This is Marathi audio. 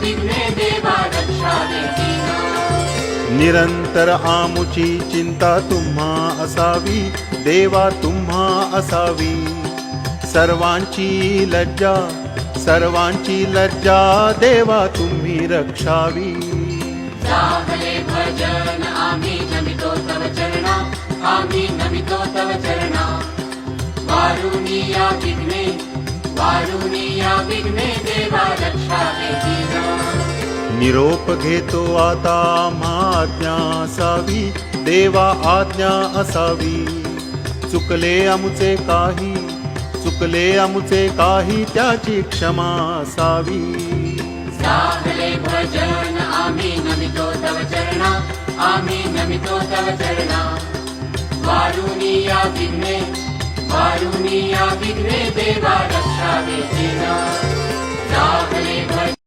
देवा निरंतर आमुची चिंता तुम्हा असावी देवा तुम्हा असावी. सर्वांची लज्जा सर्वांची लज्जा देवा तुम्ही रक्षावी. भजन आम्ही नमितो तव चरणा आम्ही नमितो तव चरणा. वारुणीया विघ्ने वारुणीया विघ्ने. निरोप घेतो आता आज्ञा असावी देवा आज्ञा असावी. चुकले अमुचे काही चुकले अमुचे काही त्याची क्षमा असावी. राहले भजन आम्ही नमितो तव चरणा आम्ही नमितो तव चरणा. वारुणीया विघ्ने वारुणीया विघ्ने देवा